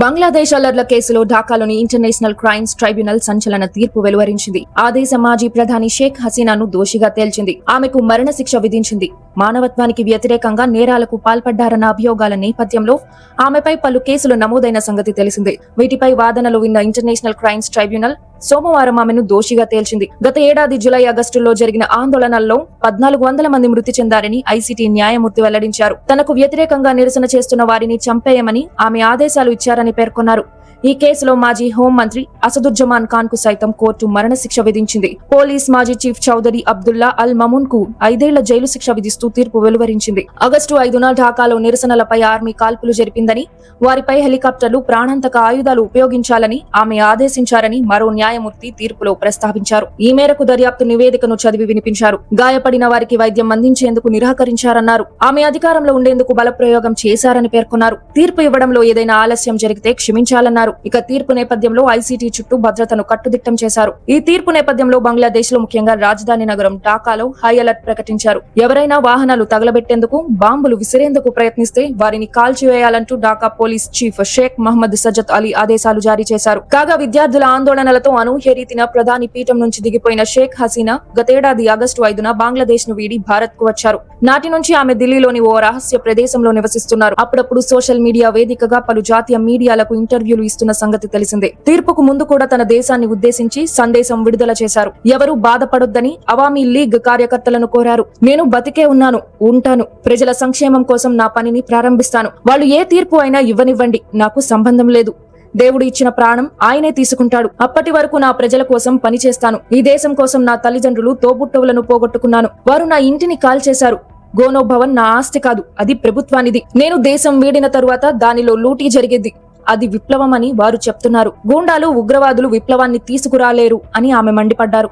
బంగ్లాదేశ్ అల్లర్ల కేసులో ఢాకాలోని international crimes tribunal సంచలన తీర్పు వెలువరించింది. ఆ దేశ మాజీ ప్రధాని షేక్ హసీనాను దోషిగా తేల్చింది. ఆమెకు మరణశిక్ష విధించింది. మానవత్వానికి వ్యతిరేకంగా నేరాలకు పాల్పడ్డారన్న అభియోగాల నేపథ్యంలో ఆమెపై పలు కేసులు నమోదైన సంగతి తెలిసిందే. వీటిపై వాదనలు విన్న ఇంటర్నేషనల్ క్రైమ్స్ ట్రైబ్యునల్ సోమవారం ఆమెను దోషిగా తేల్చింది. గత ఏడాది జులై ఆగస్టులో జరిగిన ఆందోళనల్లో పద్నాలుగు వందల మంది మృతి చెందారని ఐసీటీ న్యాయమూర్తి వెల్లడించారు. తనకు వ్యతిరేకంగా నిరసన చేస్తున్న వారిని చంపేయమని ఆమె ఆదేశాలు ఇచ్చారని పేర్కొన్నారు. ఈ కేసులో మాజీ హోంమంత్రి అసదుజ్జమాన్ ఖాన్కు సైతం కోర్టు మరణశిక్ష విధించింది. పోలీస్ మాజీ చీఫ్ చౌదరి అబ్దుల్లా అల్ మమూన్కు ఐదేళ్ళ జైలు శిక్ష విధిస్తూ తీర్పు వెలువరించింది. ఆగస్టు ఐదున ఢాకాలో నిరసనలపై ఆర్మీ కాల్పులు జరిపిందని వారిపై హెలికాప్టర్లు ప్రాణాంతక ఆయుధాలు ఉపయోగించాలని ఆమె ఆదేశించారని మరో న్యాయమూర్తి తీర్పులో ప్రస్తావించారు. ఈ మేరకు దర్యాప్తు నివేదికను చదివి వినిపించారు. గాయపడిన వారికి వైద్యం అందించేందుకు నిరాకరించారన్నారు. ఆమె అధికారంలో ఉండేందుకు బలప్రయోగం చేశారని పేర్కొన్నారు. తీర్పు ఇవ్వడంలో ఏదైనా ఆలస్యం జరిగితే క్షమించాలన్నారు. ఇక తీర్పు నేపథ్యంలో ఐసీటీ చుట్టూ భద్రతను కట్టుదిట్టం చేశారు. ఈ తీర్పు నేపథ్యంలో బంగ్లాదేశ్లో ముఖ్యంగా రాజధాని నగరం ఢాకాలో హై అలర్ట్ ప్రకటించారు. ఎవరైనా వాహనాలు తగలబెట్టేందుకు బాంబులు విసిరేందుకు ప్రయత్నిస్తే వారిని కాల్చివేయాలంటూ ఢాకా పోలీస్ చీఫ్ షేక్ మహమ్మద్ సజత్ అలీ ఆదేశాలు జారీ చేశారు. కాగా విద్యార్థుల ఆందోళనలతో అనూహ్య రీతిన ప్రధాని పీఠం నుంచి దిగిపోయిన షేక్ హసీనా గతేడాది ఆగస్టు ఐదున బంగ్లాదేశ్ను వీడి భారత్కు వచ్చారు. నాటి నుంచి ఆమె ఢిల్లీలోని ఓ రహస్య ప్రదేశంలో నివసిస్తున్నారు. అప్పుడప్పుడు సోషల్ మీడియా వేదికగా పలు జాతీయ మీడియాలకు ఇంటర్వ్యూలు చేస్తున్న సంగతి తెలిసిందే. తీర్పుకు ముందు కూడా తన దేశాన్ని ఉద్దేశించి సందేశం విడుదల చేశారు. ఎవరూ బాధపడొద్దని అవామీ లీగ్ కార్యకర్తలను కోరారు. నేను బతికే ఉన్నాను ఉంటాను. ప్రజల సంక్షేమం కోసం నా పనిని ప్రారంభిస్తాను. వాళ్ళు ఏ తీర్పు అయినా ఇవ్వనివ్వండి. నాకు సంబంధం లేదు. దేవుడు ఇచ్చిన ప్రాణం ఆయనే తీసుకుంటాడు. అప్పటి వరకు నా ప్రజల కోసం పనిచేస్తాను ఈ దేశం కోసం నా తల్లిదండ్రులు తోబుట్టువులను పోగొట్టుకున్నాను. వారు నా ఇంటిని కాల్చేశారు. గోనో భవన్ నా ఆస్తి కాదు అది ప్రభుత్వానిది. నేను దేశం వీడిన తరువాత దానిలో లూటీ జరిగేది. అది విప్లవం అని వారు చెప్తున్నారు. గూండాలు ఉగ్రవాదులు విప్లవాన్ని తీసుకురాలేరు అని ఆమె మండిపడ్డారు.